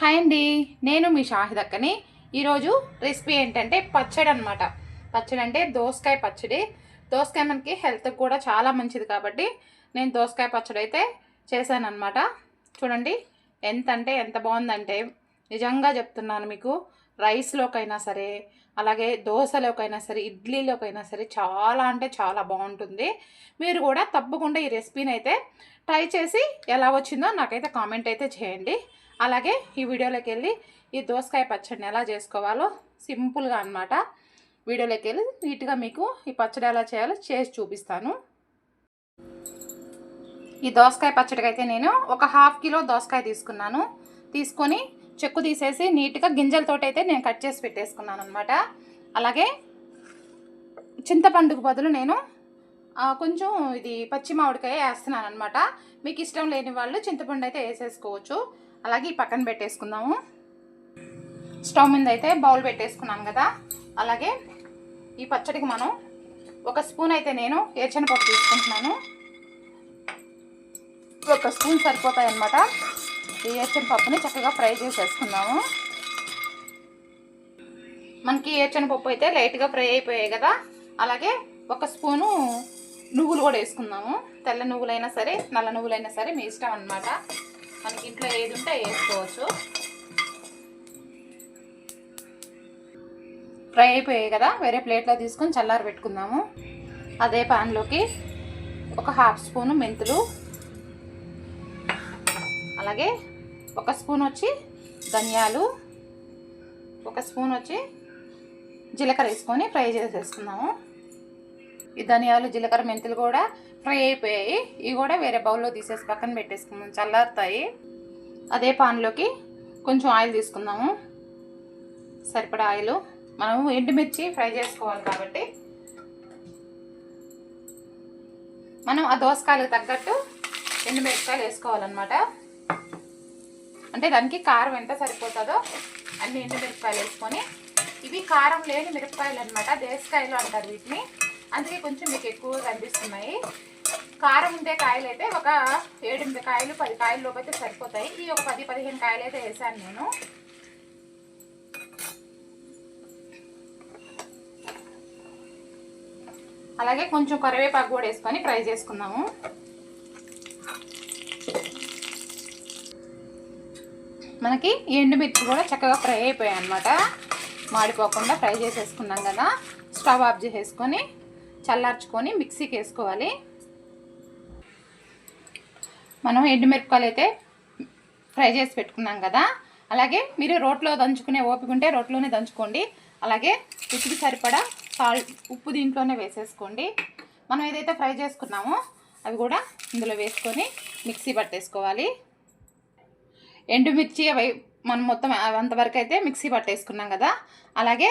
Hi అండి నేను మీ షాహిదక్కని. ఈరోజు రెసిపీ ఏంటంటే పచ్చడి అనమాట పచ్చడి అంటే దోసకాయ పచ్చడి. దోసకాయ మనకి హెల్త్కి కూడా చాలా మంచిది కాబట్టి నేను దోసకాయ పచ్చడి అయితే చేశాను చూడండి ఎంత అంటే ఎంత బాగుందంటే నిజంగా చెప్తున్నాను మీకు. రైస్లోకైనా సరే అలాగే దోశలోకైనా సరే ఇడ్లీలోకైనా సరే చాలా అంటే చాలా బాగుంటుంది. మీరు కూడా తప్పకుండా ఈ రెసిపీని అయితే ట్రై చేసి ఎలా వచ్చిందో నాకైతే కామెంట్ అయితే చేయండి. అలాగే ఈ వీడియోలోకి వెళ్ళి ఈ దోసకాయ పచ్చడిని ఎలా చేసుకోవాలో సింపుల్గా అనమాట వీడియోలోకి వెళ్ళి నీట్గా మీకు ఈ పచ్చడి ఎలా చేయాలో చేసి చూపిస్తాను. ఈ దోసకాయ పచ్చడికి అయితే నేను ఒక హాఫ్ కిలో దోసకాయ తీసుకున్నాను. తీసుకొని చెక్కు తీసేసి నీట్గా గింజలతోటి అయితే నేను కట్ చేసి పెట్టేసుకున్నాను అనమాట అలాగే చింతపండుకు బదులు నేను కొంచెం ఇది పచ్చి మామిడికాయ వేస్తున్నాను అనమాట మీకు ఇష్టం లేని వాళ్ళు చింతపండు అయితే వేసేసుకోవచ్చు. అలాగే ఈ పక్కన పెట్టేసుకుందాము. స్టవ్ మీద అయితే బౌల్ పెట్టేసుకున్నాను కదా. అలాగే ఈ పచ్చడికి మనం ఒక స్పూన్ అయితే నేను ఏర్చనపప్పు తీసుకుంటున్నాను. ఒక స్పూన్ సరిపోతాయి అనమాట ఈ ఏర్చనపప్పుని చక్కగా ఫ్రై చేసేసుకుందాము. మనకి ఏర్చనపప్పు అయితే లైట్గా ఫ్రై అయిపోయాయి కదా. అలాగే ఒక స్పూను నువ్వులు కూడా వేసుకుందాము. తెల్ల నువ్వులైనా సరే నల్ల నువ్వులైనా సరే మీ ఇష్టం అనమాట మనకి ఇంట్లో ఏది ఉంటే వేసుకోవచ్చు. ఫ్రై అయిపోయాయి కదా వేరే ప్లేట్లో తీసుకొని చల్లారి పెట్టుకుందాము. అదే పాన్లోకి ఒక హాఫ్ స్పూను మెంతులు. అలాగే ఒక స్పూన్ వచ్చి ధనియాలు. ఒక స్పూన్ వచ్చి జీలకర్ర వేసుకొని ఫ్రై చేసేసుకుందాము. ఈ ధనియాలు జీలకర్ర మెంతులు కూడా ఫ్రై అయిపోయాయి. ఇవి కూడా వేరే బౌల్లో తీసేసి పక్కన పెట్టేసుకుందాం. చల్లారుతాయి. అదే పాన్లోకి కొంచెం ఆయిల్ తీసుకుందాము. సరిపడా ఆయిల్. మనం ఎండుమిర్చి ఫ్రై చేసుకోవాలి కాబట్టి. మనం ఆ దోసకాయలకు తగ్గట్టు ఎండుమిరపకాయలు వేసుకోవాలన్నమాట. అంటే దానికి కారం ఎంత సరిపోతుందో అన్ని ఎండుమిరపకాయలు వేసుకొని. ఇవి కారం లేని మిరపకాయలు అనమాట దేశకాయలు అంటారు వీటిని. అందుకే కొంచెం మీకు ఎక్కువగా కనిపిస్తున్నాయి. కారం ఉండే కాయలు అయితే ఒక ఏడెనిమిది కాయలు పది కాయల లోపు అయితే సరిపోతాయి. ఈ ఒక పది పదిహేను కాయలు అయితే వేసాను నేను. అలాగే కొంచెం కరివేపాకు కూడా వేసుకొని ఫ్రై చేసుకుందాము. మనకి ఎండుమిర్చి కూడా చక్కగా ఫ్రై అయిపోయాయి అనమాట మాడిపోకుండా ఫ్రై చేసేసుకున్నాం కదా. స్టవ్ ఆఫ్ చేసేసుకొని చల్లార్చుకొని మిక్సీకి వేసుకోవాలి. మనం ఎండుమిరపకాయలు అయితే ఫ్రై చేసి పెట్టుకున్నాం కదా. అలాగే మీరు రోట్లో దంచుకునే ఓపిక ఉంటే రోట్లోనే దంచుకోండి. అలాగే రుచికి సరిపడా సాల్ట్ ఉప్పు దీంట్లోనే వేసేసుకోండి. మనం ఏదైతే ఫ్రై చేసుకున్నామో అవి కూడా ఇందులో వేసుకొని మిక్సీ పట్టేసుకోవాలి. ఎండుమిర్చి అవి మనం మొత్తం అంతవరకు అయితే మిక్సీ పట్టేసుకున్నాం కదా. అలాగే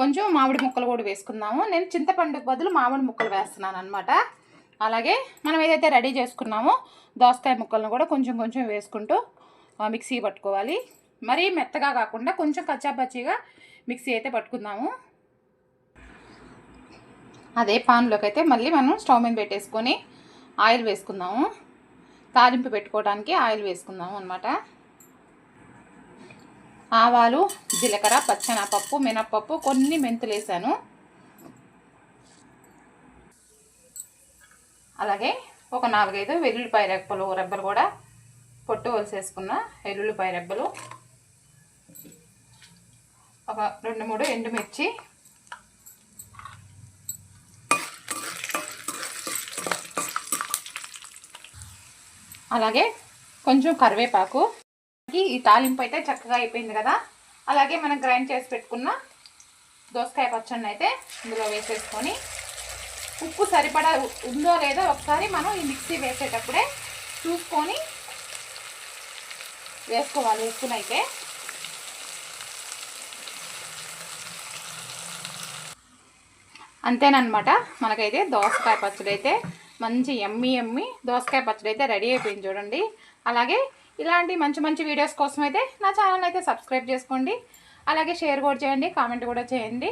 కొంచెం మామిడి ముక్కలు కూడా వేసుకుందాము. నేను చింతపండుకు బదులు మామిడి ముక్కలు వేస్తున్నాను అనమాట అలాగే మనం ఏదైతే రెడీ చేసుకున్నామో దోసకాయ ముక్కలను కూడా కొంచెం కొంచెం వేసుకుంటూ మిక్సీ పట్టుకోవాలి. మరీ మెత్తగా కాకుండా కొంచెం కచ్చాపచ్చిగా మిక్సీ అయితే పట్టుకుందాము. అదే పాన్లోకి అయితే మళ్ళీ మనం స్టవ్ మీద పెట్టేసుకొని ఆయిల్ వేసుకుందాము. తాలింపు పెట్టుకోవడానికి ఆయిల్ వేసుకుందాము అనమాట ఆవాలు జీలకర్ర పచ్చెనపప్పు మినప్పప్పు కొన్ని మెంతులు వేసాను అలాగే ఒక నాలుగైదు వెల్లుల్లిపాయ రెప్పలు రెబ్బలు కూడా పొట్టు వలిసేసుకున్న వెల్లుల్లిపాయ రెబ్బలు. ఒక రెండు మూడు ఎండుమిర్చి. అలాగే కొంచెం కరివేపాకు. ఈ తాలింపు అయితే చక్కగా అయిపోయింది కదా. అలాగే మనం గ్రైండ్ చేసి పెట్టుకున్న దోసకాయ పచ్చడిని అయితే ఇందులో వేసేసుకొని ఉప్పు సరిపడా ఉందో లేదో ఒకసారి మనం ఈ మిక్సీ వేసేటప్పుడే చూసుకొని వేసుకోవాలి ఉప్పునైతే అంతేనమాట మనకైతే దోసకాయ పచ్చడి అయితే మంచి ఎమ్మి ఎమ్మి దోసకాయ పచ్చడి అయితే రెడీ అయిపోయింది చూడండి. అలాగే ఇలాంటి మంచి మంచి వీడియోస్ కోసం అయితే నా ఛానల్ అయితే సబ్స్క్రైబ్ చేసుకోండి. అలాగే షేర్ కూడా చేయండి కామెంట్ కూడా చేయండి.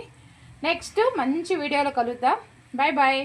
నెక్స్ట్ మంచి వీడియోలో కలుద్దాం. Bye bye